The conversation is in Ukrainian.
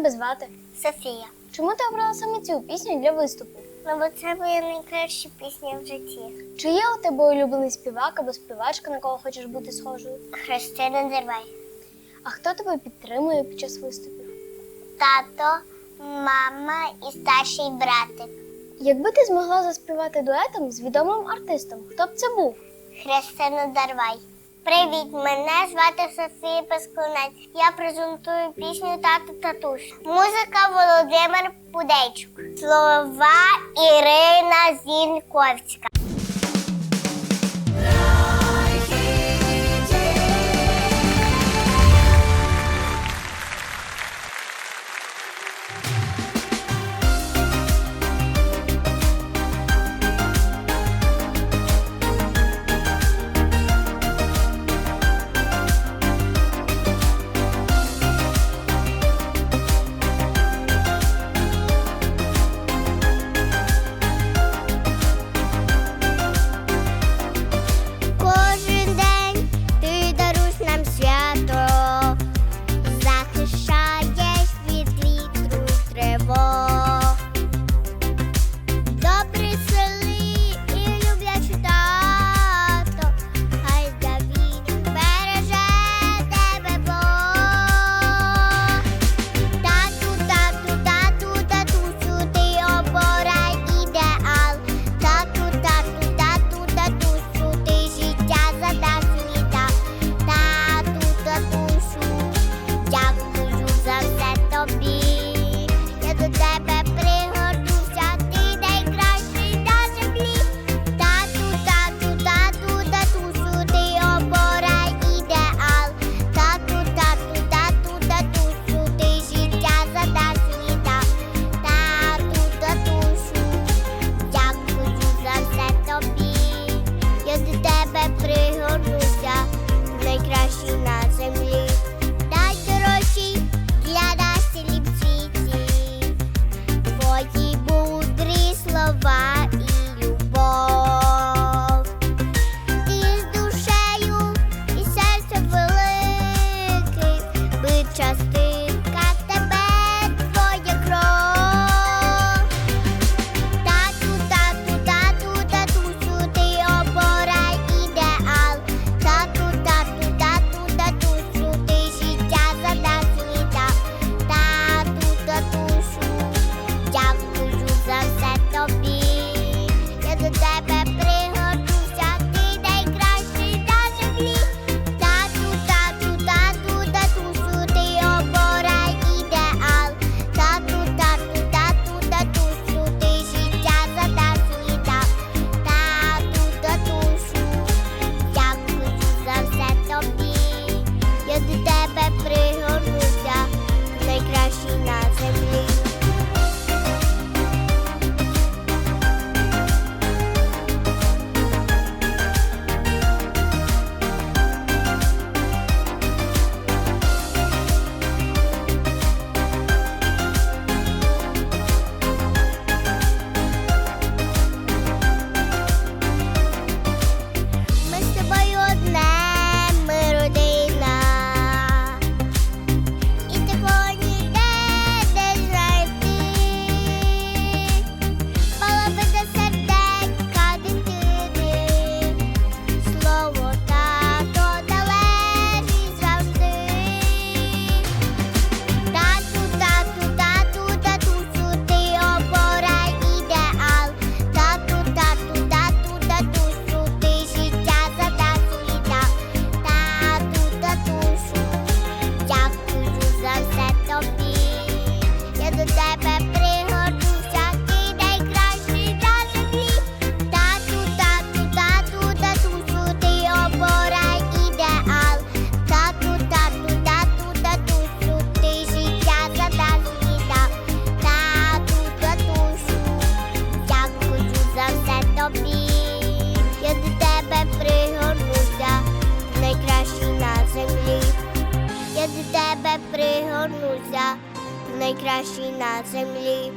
тебе звати? Софія. Чому ти обрала саме цю пісню для виступу? Ну, бо це моя найкраща пісня в житті. Чи є у тебе улюблений співак або співачка, на кого хочеш бути схожою? Христина Дервай. А хто тебе підтримує під час виступів? Тато, мама і старший братик. Якби ти змогла заспівати дуетом з відомим артистом, хто б це був? Христина Дарвай. Привіт, мене звати Софія Паскунець. Я презентую пісню «Тата Татуш. Музика Володимир Пудейчук. Слова Ірина Зінковська. повернуся в найкращий на землі.